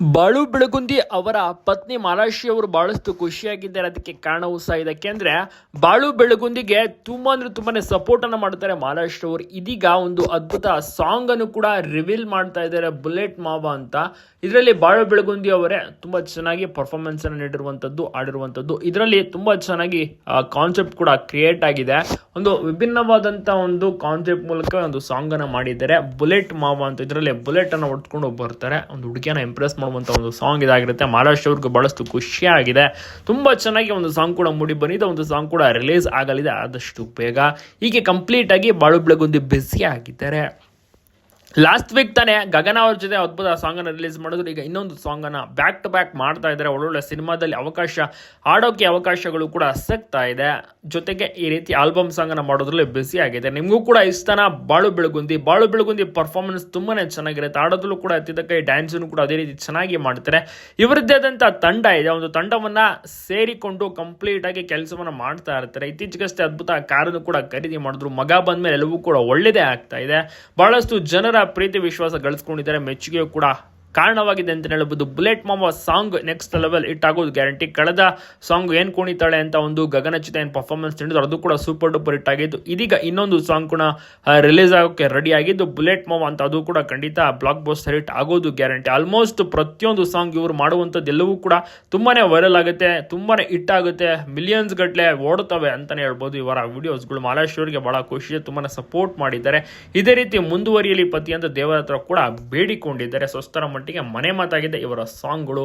ಬಾಳು ಬೆಳಗುಂದಿ ಅವರ ಪತ್ನಿ ಮಾಲಾಶಿ ಅವರು ಬಹಳಷ್ಟು ಖುಷಿಯಾಗಿದ್ದಾರೆ. ಅದಕ್ಕೆ ಕಾರಣವೂ ಸಹ ಇದೆ ಯಾಕೆಂದ್ರೆ ಬಾಳು ಬೆಳಗುಂದಿಗೆ ತುಂಬ ಅಂದರೆ ತುಂಬಾನೇ ಸಪೋರ್ಟ್ ಅನ್ನ ಮಾಡ್ತಾರೆ ಮಹಾರಾಷ್ಟ್ರ ಅವರು. ಇದೀಗ ಒಂದು ಅದ್ಭುತ ಸಾಂಗ್ ಅನ್ನು ಕೂಡ ರಿವೀಲ್ ಮಾಡ್ತಾ ಇದ್ದಾರೆ ಬುಲೆಟ್ ಮಾವ ಅಂತ. ಇದರಲ್ಲಿ ಬಾಳು ಬೆಳಗುಂದಿ ಅವರೇ ತುಂಬಾ ಚೆನ್ನಾಗಿ ಪರ್ಫಾರ್ಮೆನ್ಸನ್ನು ನೀಡಿರುವಂಥದ್ದು ಆಡಿರುವಂತದ್ದು. ಇದರಲ್ಲಿ ತುಂಬಾ ಚೆನ್ನಾಗಿ ಕಾನ್ಸೆಪ್ಟ್ ಕೂಡ ಕ್ರಿಯೇಟ್ ಆಗಿದೆ. ಒಂದು ವಿಭಿನ್ನವಾದಂತ ಒಂದು ಕಾನ್ಸೆಪ್ಟ್ ಮೂಲಕ ಒಂದು ಸಾಂಗ್ ಅನ್ನ ಮಾಡಿದ್ದಾರೆ. ಬುಲೆಟ್ ಮಾವ ಅಂತ ಇದರಲ್ಲಿ ಬುಲೆಟ್ ಅನ್ನ ಹೊಡ್ಕೊಂಡು ಬರ್ತಾರೆ. ಒಂದು ಹುಡುಗಿಯನ್ನ ಇಂಪ್ರೆಸ್ ಮಾಡುವಂತ ಒಂದು ಸಾಂಗ್ ಇದಾಗಿರುತ್ತೆ. ಮಹಾರಾಷ್ಟ್ರ ಅವ್ರಿಗೆ ಬಹಳಷ್ಟು ಖುಷಿಯಾಗಿದೆ. ತುಂಬಾ ಚೆನ್ನಾಗಿ ಒಂದು ಸಾಂಗ್ ಕೂಡ ಮೂಡಿ ಬಂದಿದೆ. ಒಂದು ಸಾಂಗ್ ಕೂಡ ರಿಲೀಸ್ ಆಗಲಿದೆ. ಆದಷ್ಟು ಬೇಗ. ಹೀಗೆ ಕಂಪ್ಲೀಟ್ ಆಗಿ ಬಾಳು ಬೆಳಗುಂದಿ ಬ್ಯುಸಿ ಆಗಿದ್ದಾರೆ. ಲಾಸ್ಟ್ ವೀಕ್ ತಾನೇ ಗಗನ ಅವ್ರ ಜೊತೆ ಅದ್ಭುತ ಸಾಂಗ್ ಅನ್ನ ರಿಲೀಸ್ ಮಾಡಿದ್ರು. ಈಗ ಇನ್ನೊಂದು ಸಾಂಗ್ ಅನ್ನ ಬ್ಯಾಕ್ ಟು ಬ್ಯಾಕ್ ಮಾಡ್ತಾ ಇದ್ದಾರೆ. ಒಳ್ಳೊಳ್ಳೆ ಸಿನಿಮಾದಲ್ಲಿ ಅವಕಾಶ ಆಡೋಕೆ ಅವಕಾಶಗಳು ಕೂಡ ಸಿಗ್ತಾ ಇದೆ. ಜೊತೆಗೆ ಈ ರೀತಿ ಆಲ್ಬಮ್ ಸಾಂಗ್ ಅನ್ನ ಮಾಡೋದ್ರಲ್ಲಿ ಬ್ಯುಸಿ ಆಗಿದೆ. ನಿಮಗೂ ಕೂಡ ಇಷ್ಟನ ಬಾಳು ಬೆಳಗುಂದಿ. ಬಾಳು ಬೆಳಗುಂದಿ ಪರ್ಫಾರ್ಮೆನ್ಸ್ ತುಂಬಾನೇ ಚೆನ್ನಾಗಿರುತ್ತೆ. ಆಡೋದ್ರಲ್ಲೂ ಕೂಡ ಅತ್ತಿದ್ದಕ್ಕೆ ಡ್ಯಾನ್ಸ್ ಕೂಡ ಅದೇ ರೀತಿ ಚೆನ್ನಾಗಿ ಮಾಡ್ತಾರೆ. ಇವರದ್ದೇ ಆದಂತ ತಂಡ ಇದೆ. ಒಂದು ತಂಡವನ್ನ ಸೇರಿಕೊಂಡು ಕಂಪ್ಲೀಟ್ ಆಗಿ ಕೆಲಸವನ್ನ ಮಾಡ್ತಾ ಇರ್ತಾರೆ. ಇತ್ತೀಚೆಗಷ್ಟೇ ಅದ್ಭುತ ಕಾರನ್ನು ಕೂಡ ಖರೀದಿ ಮಾಡಿದ್ರು. ಮಗ ಬಂದ್ಮೇಲೆ ಎಲ್ಲವೂ ಕೂಡ ಒಳ್ಳೆಯದೇ ಆಗ್ತಾ ಇದೆ. ಬಹಳಷ್ಟು ಜನರ ಪ್ರೀತಿ ವಿಶ್ವಾಸ ಗಳಿಸ್ಕೊಂಡಿದ್ದಾರೆ. ಮೆಚ್ಚುಗೆಯೂ ಕೂಡ ಕಾರಣವಾಗಿದೆ ಅಂತ ಹೇಳ್ಬೋದು ಬುಲೆಟ್ ಮಾಮ ಸಾಂಗ್ ನೆಕ್ಸ್ಟ್ ಲೆವೆಲ್ ಇಟ್ ಆಗೋದು ಗ್ಯಾರಂಟಿ ಕಳೆದ ಸಾಂಗ್ ಏನು ಕುಣಿತಾಳೆ ಅಂತ ಒಂದು ಗಗನಚಿತ ಏನು ಪರ್ಫಾರ್ಮೆನ್ಸ್ ನೀಡಿದ್ರು ಅದು ಕೂಡ ಸೂಪರ್ ಡೂಪರ್ ಹಿಟ್ ಆಗಿದ್ದು, ಇದೀಗ ಇನ್ನೊಂದು ಸಾಂಗ್ ಕೂಡ ರಿಲೀಸ್ ಆಗೋಕೆ ರೆಡಿ ಆಗಿದ್ದು ಬುಲೆಟ್ ಮಾವ ಅಂತ ಅದು ಕೂಡ ಖಂಡಿತ ಬ್ಲಾಕ್ ಬಸ್ಟರ್ ಹಿಟ್ ಆಗೋದು ಗ್ಯಾರಂಟಿ ಆಲ್ಮೋಸ್ಟ್ ಪ್ರತಿಯೊಂದು ಸಾಂಗ್ ಇವರು ಮಾಡುವಂಥದ್ದು ಎಲ್ಲವೂ ಕೂಡ ತುಂಬಾನೇ ವೈರಲ್ ಆಗುತ್ತೆ, ತುಂಬಾನೇ ಹಿಟ್ ಆಗುತ್ತೆ ಮಿಲಿಯನ್ಸ್ ಗಟ್ಟಲೆ ಓಡುತ್ತವೆ ಅಂತಾನೆ ಹೇಳ್ಬೋದು ಇವರ ವಿಡಿಯೋಸ್ಗಳು ಮಹಾರಾಷ್ಟ್ರವರಿಗೆ ಬಹಳ ಖುಷಿ, ತುಂಬಾನೇ ಸಪೋರ್ಟ್ ಮಾಡಿದ್ದಾರೆ. ಇದೇ ರೀತಿ ಮುಂದುವರಿಯಲಿ ಪತಿ ಅಂತ ದೇವರ ಹತ್ರ ಕೂಡ ಬೇಡಿಕೊಂಡಿದ್ದಾರೆ. ಸ್ವಸ್ಥರ ಮಟ್ಟಿಗೆ ಮನೆ ಮಾತಾಗಿದೆ ಇವರ ಸಾಂಗ್ಗಳು.